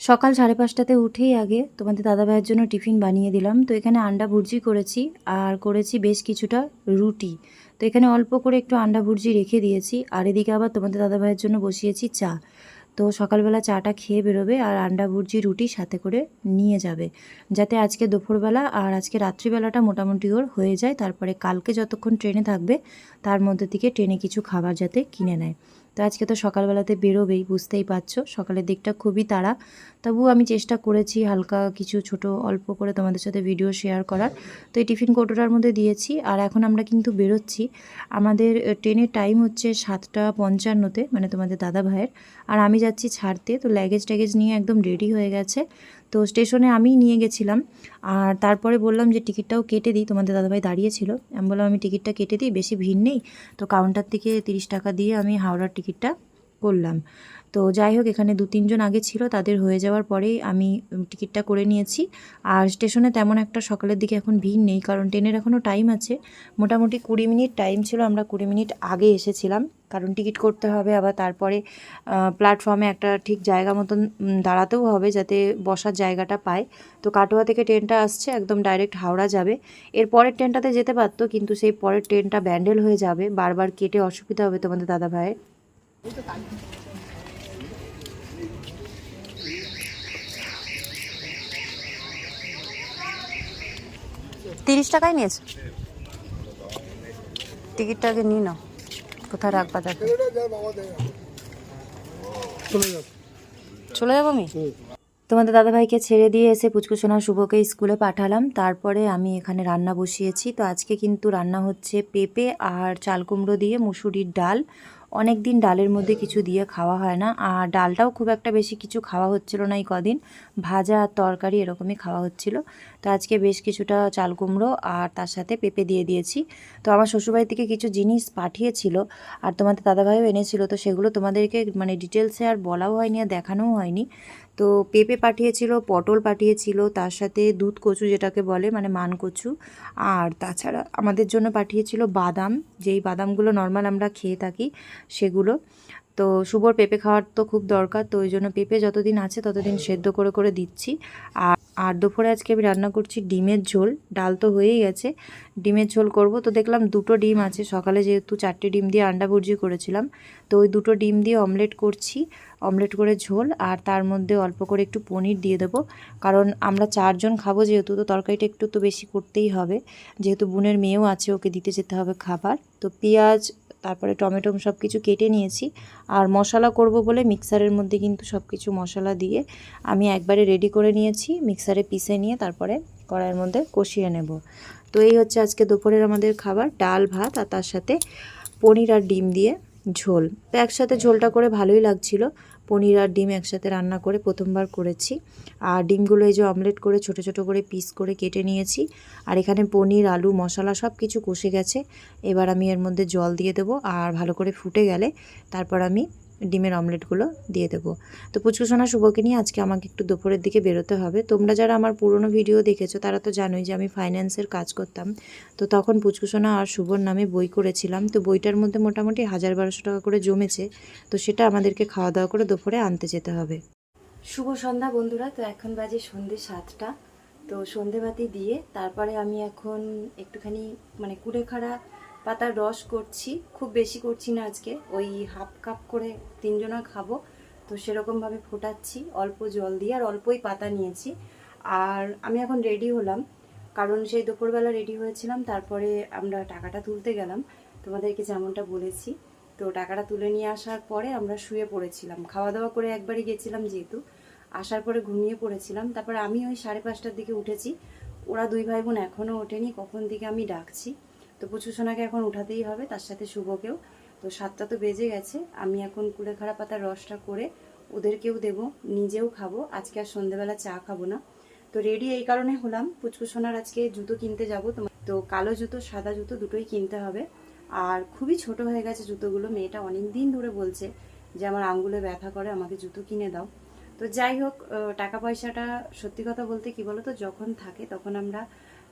সকাল সাড়ে পাঁচটাতে উঠেই আগে তোমাদের দাদাভাইয়ের জন্য টিফিন বানিয়ে দিলাম। তো এখানে আন্ডা ভুর্জি করেছি আর করেছি বেশ কিছুটা রুটি। তো এখানে অল্প করে একটু আন্ডা ভুর্জি রেখে দিয়েছি আর এদিকে আবার তোমাদের দাদাভাইয়ের জন্য বসিয়েছি চা। তো সকালবেলা চাটা খেয়ে বেরোবে আর আন্ডা ভুর্জি, রুটি সাথে করে নিয়ে যাবে। যাতে আজকে দুপুরবেলা আর আজকে রাত্রিবেলাটা মোটামুটি ওর হয়ে যায়। তারপরে কালকে যতক্ষণ ট্রেনে থাকবে, তার মধ্যে থেকে ট্রেনে কিছু খাবার যাতে কিনে নেয়। তো আজকে তো সকালবেলাতে বেরোবেই, বুঝতেই পারছ। সকালের দিকটা খুবই তাড়া। তবু আমি চেষ্টা করেছি হালকা কিছু ছোট অল্প করে তোমাদের সাথে ভিডিও শেয়ার করার। তো এই টিফিন কৌটোটার মধ্যে দিয়েছি। আর এখন আমরা কিন্তু বেরোচ্ছি। আমাদের ট্রেনের টাইম হচ্ছে সাতটা পঞ্চান্নতে মানে তোমাদের দাদা ভাইয়ের আর আমি যাচ্ছি ছাড়তে, তো ল্যাগেজ ট্যাগেজ নিয়ে একদম রেডি হয়ে গেছে। তো স্টেশনে আমি নিয়ে গেছিলাম। আর তারপরে বললাম যে, টিকিটটাও কেটে দিই। তোমাদের দাদাভাই দাঁড়িয়েছিল। আমি বললাম, আমি টিকিটটা কেটে দিই, বেশি ভিড় নেই। তো কাউন্টার থেকে তিরিশ টাকা দিয়ে আমি হাওড়ার টিকিটটা করলাম। তো যাই হোক, এখানে দু তিনজন আগে ছিল, তাদের হয়ে যাওয়ার পরেই আমি টিকিটটা করে নিয়েছি। আর স্টেশনে তেমন একটা সকালের দিকে এখন ভিড় নেই, কারণ ট্রেনের এখনও টাইম আছে। মোটামুটি কুড়ি মিনিট টাইম ছিল, আমরা কুড়ি মিনিট আগে এসেছিলাম। কারণ টিকিট করতে হবে, আবার তারপরে প্ল্যাটফর্মে একটা ঠিক জায়গা মতন দাঁড়াতেও হবে যাতে বসার জায়গাটা পায়। তো কাটোয়া থেকে ট্রেনটা আসছে, একদম ডাইরেক্ট হাওড়া যাবে। এর পরের ট্রেনটাতে যেতে পারতো, কিন্তু সেই পরের ট্রেনটা ব্যান্ডেল হয়ে যাবে। বারবার কেটে অসুবিধা হবে তোমাদের দাদা ভাইয়ের তিরিশ টাকায় নিয়েছে। টিকিটটা আগে নিয়ে নাও। কোথায় রাখবা দেখো চলে যাব আমি? তোমাদের দাদাভাইকে ছেড়ে দিয়ে এসে পুচকুসোনা শুভকে স্কুলে পাঠালাম। তারপরে আমি এখানে রান্না বসিয়েছি। তো আজকে কিন্তু রান্না হচ্ছে পেঁপে আর চাল কুমড়ো দিয়ে মুসুরির ডাল। অনেক দিন ডালের মধ্যে কিছু দিয়ে খাওয়া হয় না। আর ডালটাও খুব একটা বেশি কিছু খাওয়া হচ্ছিল না এই কদিন। ভাজা আর তরকারি এরকমই খাওয়া হচ্ছিল। তো আজকে বেশ কিছুটা চাল কুমড়ো আর তার সাথে পেঁপে দিয়ে দিয়েছি। তো আমার শ্বশুরবাড়ি থেকে কিছু জিনিস পাঠিয়েছিল আর তোমাদের দাদাভাইও এনেছিল। তো সেগুলো তোমাদেরকে মানে ডিটেলসে আর বলাও হয়নি আর দেখানোও হয়নি। তো পেঁপে পাঠিয়েছিল, পটল পাঠিয়েছিল, তার সাথে দুধ কচু যেটাকে বলে মানে মান কচু। আর তাছাড়া আমাদের জন্য পাঠিয়েছিল বাদাম, যেই বাদামগুলো নর্মাল আমরা খেয়ে থাকি সেগুলো। তো শুভর পেঁপে খাওয়ার তো খুব দরকার, তো ওই জন্য পেঁপে যতদিন আছে ততদিন সেদ্ধ করে করে দিচ্ছি। আর আর দুপুরে আজকে আমি রান্না করছি ডিমের ঝোল। ডাল তো হয়েই গেছে। ডিমের ঝোল করব তো দেখলাম দুটো ডিম আছে। সকালে যেহেতু চারটে ডিম দিয়ে আন্ডা ভুর্জি করেছিলাম, তো ওই দুটো ডিম দিয়ে অমলেট করছি, অমলেট করে ঝোল আর তার মধ্যে অল্প করে একটু পনির দিয়ে দেবো। কারণ আমরা চারজন খাব যেহেতু, তো তরকারিটা একটু তো বেশি করতেই হবে। যেহেতু বোনের মেয়েও আছে, ওকে দিতে যেতে হবে খাবার। তো পেঁয়াজ তারপরে টমেটো সব কিছু কেটে নিয়েছি। আর মশলা করব বলে মিক্সারের মধ্যে কিন্তু সব কিছু মশলা দিয়ে আমি একবারে রেডি করে নিয়েছি। মিক্সারে পিসে নিয়ে তারপরে কড়াইয়ের মধ্যে কষিয়ে নেব। তো এই হচ্ছে আজকে দুপুরের আমাদের খাবার, ডাল, ভাত আর তার সাথে পনির আর ডিম দিয়ে ঝোল। তো একসাথে ঝোলটা করে ভালোই লাগছিল। পনির আর ডিম একসাথে রান্না করে প্রথমবার করেছি। আর ডিমগুলো এই যে অমলেট করে ছোট ছোট করে পিস করে কেটে নিয়েছি। আর এখানে পনির, আলু, মশলা সব কিছু কষে গেছে। এবার আমি এর মধ্যে জল দিয়ে দেবো, আর ভালো করে ফুটে গেলে তারপর আমি ডিমের অমলেটগুলো দিয়ে দেবো। তো পুচকুসোনা শুভকে নিয়ে আজকে আমাকে একটু দুপুরের দিকে বেরোতে হবে। তোমরা যারা আমার পুরনো ভিডিও দেখেছ, তারা তো জানোই যে আমি ফাইন্যান্সের কাজ করতাম। তো তখন পুচকুসোনা আর শুভর নামে বই করেছিলাম। তো বইটার মধ্যে মোটামুটি হাজার বারোশো টাকা করে জমেছে। তো সেটা আমাদেরকে খাওয়া দাওয়া করে দুপুরে আনতে যেতে হবে। শুভ সন্ধ্যা বন্ধুরা। তো এখন বাজে সন্ধে সাতটা। তো সন্ধেবাতি দিয়ে তারপরে আমি এখন একটুখানি মানে কুড়েখাড়া পাতার রস করছি, খুব বেশি করছি না আজকে, ওই হাফ কাপ করে তিনজনা খাব। তো সেরকমভাবে ফোটাচ্ছি, অল্প জল দিয়ে আর অল্পই পাতা নিয়েছি। আর আমি এখন রেডি হলাম, কারণ সেই দুপুরবেলা রেডি হয়েছিলাম, তারপরে আমরা টাকাটা তুলতে গেলাম। তোমাদেরকে যেমনটা বলেছি, তো টাকাটা তুলে নিয়ে আসার পরে আমরা শুয়ে পড়েছিলাম। খাওয়া দাওয়া করে একবারই গেছিলাম যেহেতু, আসার পরে ঘুমিয়ে পড়েছিলাম। তারপরে আমি ওই সাড়ে পাঁচটার দিকে উঠেছি। ওরা দুই ভাই বোন এখনও ওঠেনি, কখন থেকে আমি ডাকছি। তো পুচু সোনাকে এখন উঠাতেই হবে, তার সাথে শুভকেও। তো সাতটা তো বেজে গেছে, আমি এখন কুলেখাড়া পাতার রসটা করে ওদেরকেও দেবো, নিজেও খাব। আজকে আর সন্ধেবেলা চা খাব না। তো রেডি এই কারণে হলাম, পুচকু সোনার আজকে জুতো কিনতে যাব। তো কালো জুতো, সাদা জুতো দুটোই কিনতে হবে। আর খুবই ছোট হয়ে গেছে জুতোগুলো, মেয়েটা অনেক দিন ধরে বলছে যে আমার আঙ্গুলে ব্যথা করে, আমাকে জুতো কিনে দাও। তো যাই হোক টাকা পয়সাটা সত্যি কথা বলতে কি বলো তো যখন থাকে তখন আমরা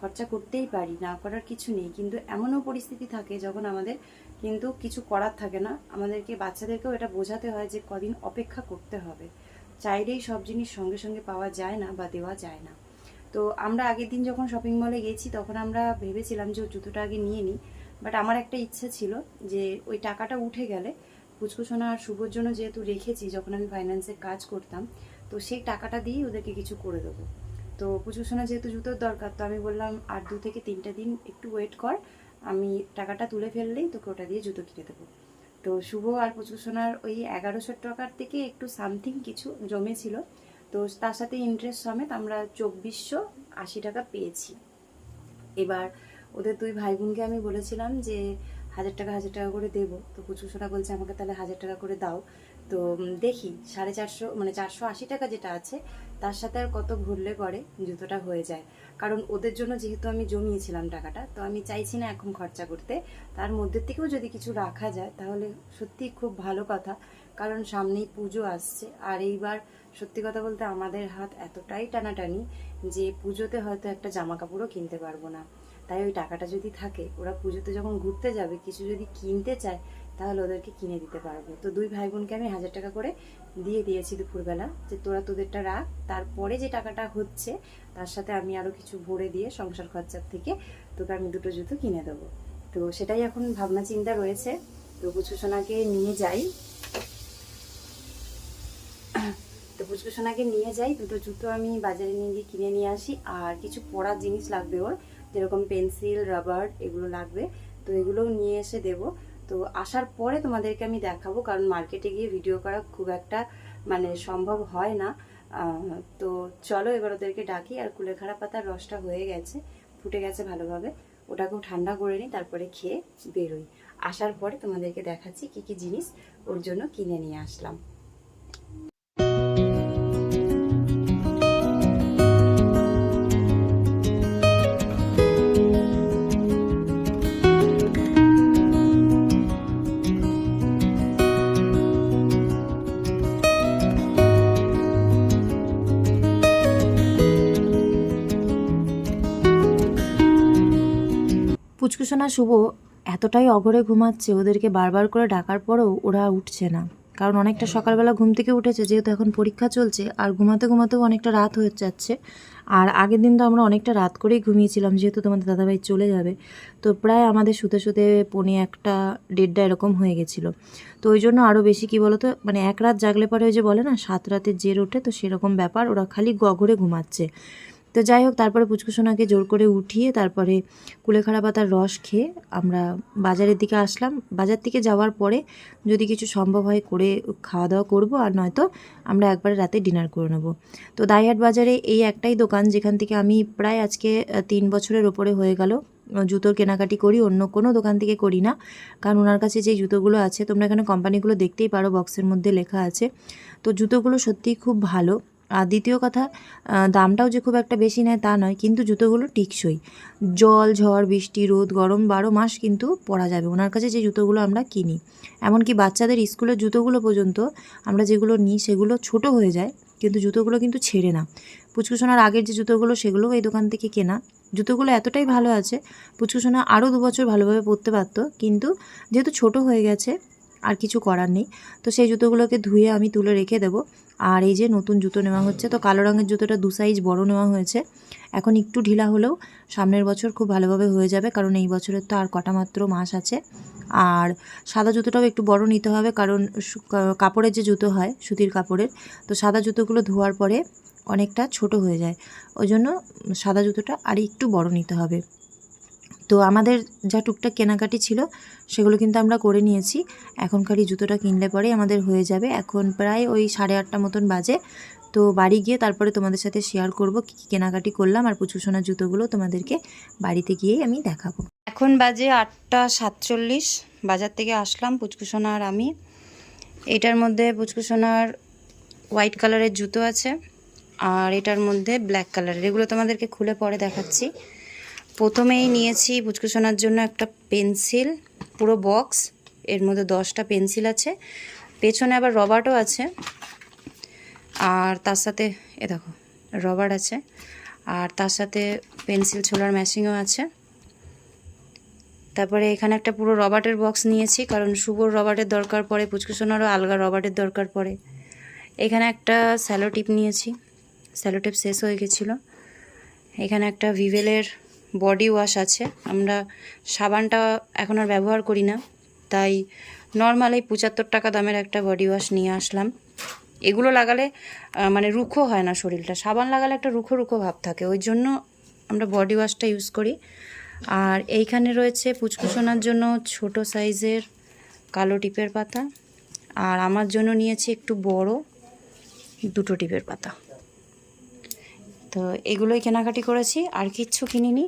খরচা করতেই পারি, না করার কিছু নেই। কিন্তু এমনও পরিস্থিতি থাকে যখন আমাদের কিন্তু কিছু করার থাকে না। আমাদেরকে, বাচ্চাদেরকেও এটা বোঝাতে হয় যে কদিন অপেক্ষা করতে হবে। চাইলেই সব জিনিস সঙ্গে সঙ্গে পাওয়া যায় না বা দেওয়া যায় না। তো আমরা আগের দিন যখন শপিং মলে গেছি, তখন আমরা ভেবেছিলাম যে জুতোটা আগে নিয়ে নিই। বাট আমার একটা ইচ্ছা ছিল যে ওই টাকাটা উঠে গেলে পুচকুসোনা আর শুভর জন্য যেহেতু রেখেছি, যখন আমি ফাইন্যান্সের কাজ করতাম, তো সেই টাকাটা দিয়েই ওদেরকে কিছু করে দেবো। তো পুচকুসোনা যেহেতু জুতোর দরকার, তো আমি বললাম, আর দু থেকে তিনটা দিন একটু ওয়েট কর, আমি টাকাটা তুলে ফেললেই তোকে ওটা দিয়ে জুতো কিনে দেবো। তো শুভ আর পুচকুসোনার ওই এগারোশো টাকার থেকে একটু সামথিং কিছু জমেছিল। তো তার সাথে ইন্টারেস্ট সমেত আমরা চব্বিশশো আশি টাকা পেয়েছি। এবার ওদের দুই ভাই বোনকে আমি বলেছিলাম যে, হাজার টাকা হাজার টাকা করে দেবো। তো পুচকুসোনা বলছে, আমাকে তাহলে হাজার টাকা করে দাও। তো দেখি, সাড়ে চারশো মানে চারশো আশি টাকা যেটা আছে তার সাথে আর কত ভরলে পরে জুতোটা হয়ে যায়। কারণ ওদের জন্য যেহেতু আমি জমিয়েছিলাম টাকাটা, তো আমি চাইছি না এখন খরচা করতে। তার মধ্যে থেকেও যদি কিছু রাখা যায়, তাহলে সত্যি খুব ভালো কথা। কারণ সামনেই পুজো আসছে। আর এইবার সত্যি কথা বলতে আমাদের হাত এতটাই টানাটানি যে পুজোতে হয়তো একটা জামা কাপড়ও কিনতে পারব না। তাই ওই টাকাটা যদি থাকে, ওরা পুজোতে যখন ঘুরতে যাবে, কিছু যদি কিনতে চায়, তাহলে ওদেরকে কিনে দিতে পারব। তো দুই ভাই বোনকে আমি হাজার টাকা করে দিয়ে দিয়েছি দুপুরবেলা যে তোরা তোদেরটা রাখ, তারপরে যে টাকাটা হচ্ছে, তার সাথে আমি আরও কিছু ভরে দিয়ে সংসার খরচার থেকে তোকে আমি দুটো জুতো কিনে দেবো। তো সেটাই এখন ভাবনা চিন্তা রয়েছে। তো পুচুসোনাকে নিয়ে যাই। তো পুচকুসোনাকে নিয়ে যাই, দুটো জুতো আমি বাজারে নিয়ে গিয়ে কিনে নিয়ে আসি। আর কিছু পড়ার জিনিস লাগবে ওর, যেরকম পেন্সিল, রাবার, এগুলো লাগবে। তো এগুলোও নিয়ে এসে দেব। তো আসার পরে তোমাদেরকে আমি দেখাবো, কারণ মার্কেটে গিয়ে ভিডিও করা খুব একটা মানে সম্ভব হয় না। তো চলো এবার ওদেরকে ডাকি, আর কুলেখাড়া পাতার রসটা হয়ে গেছে, ফুটে গেছে ভালোভাবে। ওটাকেও ঠান্ডা করে নিই, তারপরে খেয়ে বেরোই। আসার পরে তোমাদেরকে দেখাচ্ছি কি কি জিনিস ওর জন্য কিনে নিয়ে আসলাম। পুচকুসোনা শুভ এতটাই অঘরে ঘুমাচ্ছে, ওদেরকে বারবার করে ডাকার পরেও ওরা উঠছে না। কারণ অনেকটা সকালবেলা ঘুম থেকে উঠেছে, যেহেতু এখন পরীক্ষা চলছে, আর ঘুমাতে ঘুমাতেও অনেকটা রাত হয়ে যাচ্ছে। আর আগের দিন তো আমরা অনেকটা রাত করেই ঘুমিয়েছিলাম, যেহেতু তোমাদের দাদাভাই চলে যাবে। তো প্রায় আমাদের শুতে শুতে পৌনে একটা, দেড়টা এরকম হয়ে গেছিল। তো ওই জন্য আরও বেশি কি বলতো মানে এক রাত জাগলে পরে ওই যে বলে না, সাত রাতে জের ওঠে, তো সেরকম ব্যাপার, ওরা খালি গঘরে ঘুমাচ্ছে। তো যাই হোক, তারপরে পুচকুসোনাকে জোর করে উঠিয়ে তারপরে কুলেখাড়া পাতার রস খেয়ে আমরা বাজারের দিকে আসলাম। বাজার থেকে যাওয়ার পরে যদি কিছু সম্ভব হয় করে খাওয়া দাওয়া করব, আর নয়তো আমরা একবারে রাতে ডিনার করে নেব। তো দাইহাট বাজারে এই একটাই দোকান যেখান থেকে আমি প্রায় আজকে তিন বছরের ওপরে হয়ে গেল। জুতোর কেনাকাটি করি, অন্য কোনো দোকান থেকে করি না। কারণ ওনার কাছে যে জুতোগুলো আছে, তোমরা এখানে কোম্পানিগুলো দেখতেই পারো বক্সের মধ্যে লেখা আছে। তো জুতোগুলো সত্যিই খুব ভালো। আর দ্বিতীয় কথা দামটাও যে খুব একটা বেশি নেয় তা নয়, কিন্তু জুতোগুলো টিকসই। জল, ঝড়, বৃষ্টি, রোদ, গরম বারো মাস কিন্তু পরা যাবে, ওনার কাছে যে জুতোগুলো আমরা কিনি। এমনকি বাচ্চাদের স্কুলের জুতোগুলো পর্যন্ত আমরা যেগুলো নিই সেগুলো ছোট হয়ে যায়, কিন্তু জুতোগুলো কিন্তু ছেড়ে না। পুচকুসোনার আগের যে জুতোগুলো সেগুলোও এই দোকান থেকে কেনা। জুতোগুলো এতটাই ভালো আছে, পুচকুসোনা আরও দু বছর ভালোভাবে পরতে পারতো, কিন্তু যেহেতু ছোট হয়ে গেছে আর কিছু করার নেই। তো সেই জুতোগুলোকে ধুয়ে আমি তুলে রেখে দেবো। আর এই যে নতুন জুতো নেওয়া হচ্ছে, তো কালো রঙের জুতোটা দু সাইজ বড় নেওয়া হয়েছে। এখন একটু ঢিলা হলেও সামনের বছর খুব ভালোভাবে হয়ে যাবে, কারণ এই বছরের তো আর কটা মাত্র মাস আছে। আর সাদা জুতোটাও একটু বড় নিতে হবে, কারণ কাপড়ের যে জুতো হয়, সুতির কাপড়ের, তো সাদা জুতোগুলো ধোয়ার পরে অনেকটা ছোট হয়ে যায়। ওই জন্য সাদা জুতোটা আর একটু বড় নিতে হবে। তো আমাদের যা টুকটাক কেনাকাটি ছিল, সেগুলো কিন্তু আমরা করে নিয়েছি। এখনকার এই জুতোটা কিনলে পরে আমাদের হয়ে যাবে। এখন প্রায় ওই সাড়ে আটটা মতন বাজে। তো বাড়ি গিয়ে তারপরে তোমাদের সাথে শেয়ার করব কী কী কেনাকাটি করলাম আর পুচুসোনার জুতোগুলো তোমাদেরকে বাড়িতে গিয়েই আমি দেখাবো। এখন বাজে আটটা সাতচল্লিশ। বাজার থেকে আসলাম পুচকুসোনা আর আমি। এটার মধ্যে পুচকুসোনার হোয়াইট কালারের জুতো আছে আর এটার মধ্যে ব্ল্যাক কালারের এগুলো তোমাদেরকে খুলে পরে দেখাচ্ছি। প্রথমেই নিয়েছি পুচকুসোনার জন্য একটা পেন্সিল, পুরো বক্স এর মধ্যে দশটা পেন্সিল আছে। পেছনে আবার রবারও আছে। আর তার সাথে, এ দেখো, রবার আছে। আর তার সাথে পেন্সিল ছোলার ম্যাশিংও আছে। তারপরে এখানে একটা পুরো রবার্টের বক্স নিয়েছি, কারণ শুভর রবার্টের দরকার পড়ে পুচকুসোনারও আলগা রবার্টের দরকার পড়ে। এখানে একটা স্যালো টিপ নিয়েছি। স্যালো টিপ শেষ হয়ে গেছিল। এখানে একটা ভিভেলের বডি ওয়াশ আছে। আমরা সাবানটা এখন আর ব্যবহার করি না। তাই নর্মাল এই পঁচাত্তর টাকা দামের একটা বডি ওয়াশ নিয়ে আসলাম। এগুলো লাগালে মানে রুখো হয় না শরীরটা। সাবান লাগালে একটা রুখো রুখো ভাব থাকে। ওই জন্য আমরা বডি ওয়াশটা ইউজ করি। আর এইখানে রয়েছে পুচকুচোনার জন্য ছোট সাইজের কালো টিপের পাতা। আর আমার জন্য নিয়েছি একটু বড় দুটো টিপের পাতা। তো এগুলোই কেনাকাটি করেছি, আর কিচ্ছু কিনিনি।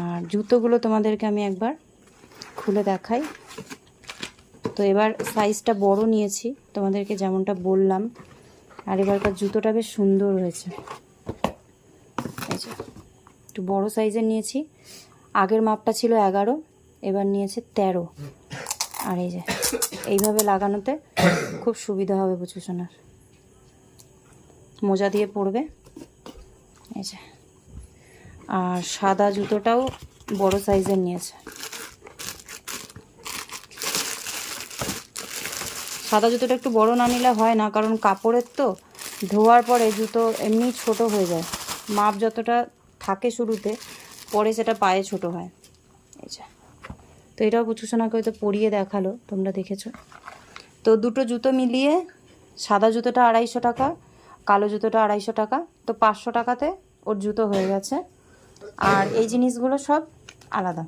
আর জুতোগুলো তোমাদেরকে আমি একবার খুলে দেখাই। তো এবার সাইজটা বড় নিয়েছি, তোমাদেরকে যেমনটা বললাম। আর এবারকার জুতোটা বেশ সুন্দর হয়েছে। একটু বড় সাইজের নিয়েছি। আগের মাপটা ছিল এগারো, এবার নিয়েছে তেরো। আর এই যে, এইভাবে লাগানোতে খুব সুবিধা হবে বুঝুশোনার মোজা দিয়ে পড়বে এই যে। আর সাদা জুতোটাও বড় সাইজের নিয়েছে। সাদা জুতোটা একটু বড় না নিলে হয় না, কারণ কাপড়ের তো ধোয়ার পরে জুতো এমনি ছোট হয়ে যায়। মাপ যতটা থাকে শুরুতে, পরে সেটা পায়ে ছোট হয়। এই যে। তো এটাও পুচুসোনাকে হয়তো পরিয়ে দেখাল, তোমরা দেখেছ। তো দুটো জুতো মিলিয়ে সাদা জুতোটা আড়াইশো টাকা, কালো জুতোটা আড়াইশো টাকা, তো পাঁচশো টাকাতে ওর জুতো হয়ে গেছে। আর এই জিনিসগুলো সব আলাদা।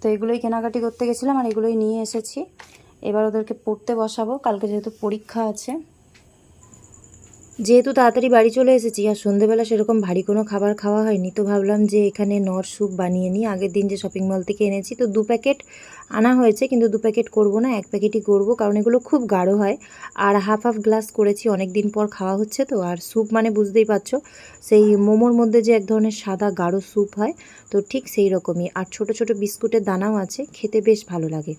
তো এগুলোই কেনাকাটি করতে গেছিলাম আর এগুলোই নিয়ে এসেছি। এবার ওদেরকে পড়তে বসাবো। কালকে যেহেতু পরীক্ষা আছে যেহেতু তাড়াতাড়ি বাড়ি চলে এসেছি আর সন্ধেবেলা সেরকম ভারী কোনো খাবার খাওয়া হয়নি, তো ভাবলাম যে এখানে নর স্যুপ বানিয়ে নিই। আগের দিন যে শপিং মল থেকে এনেছি, তো দু প্যাকেট আনা হয়েছে, কিন্তু দু প্যাকেট করব না, এক প্যাকেটই করব, কারণ এগুলো খুব গাঢ় হয়। আর হাফ হাফ গ্লাস করেছি অনেক দিন পর খাওয়া হচ্ছে তো, আর স্যুপ মানে বুঝতেই পারছ, সেই মোমোর মধ্যে যে এক ধরনের সাদা গাঢ় স্যুপ হয়, তো ঠিক সেই রকমই। আর ছোট ছোট বিস্কুটের দানাও আছে, খেতে বেশ ভালো লাগে।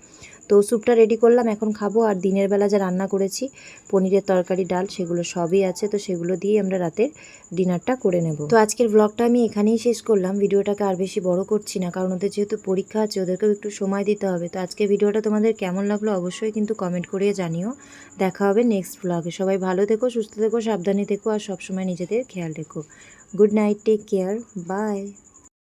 তো স্যুপটা রেডি করলাম, এখন খাব। আর দিনের বেলা যা রান্না করেছি, পনিরের তরকারি, ডাল, সেগুলো সবই আছে। তো সেগুলো দিয়ে আমরা রাতের ডিনারটা করে নেব। তো আজকের ব্লগটা আমি এখানেই শেষ করলাম। ভিডিওটাকে আর বেশি বড় করছি না, কারণ ওদের যেহেতু পরীক্ষা আছে, ওদেরকেও একটু সময় দিতে হবে। তো আজকে ভিডিওটা তোমাদের কেমন লাগল অবশ্যই কিন্তু কমেন্ট করে জানিও। দেখা হবে নেক্সট ব্লগে সবাই ভালো থেকো, সুস্থ থেকো, সাবধানে থেকো, আর সবসময় নিজেদের খেয়াল রেখো। Good night take care bye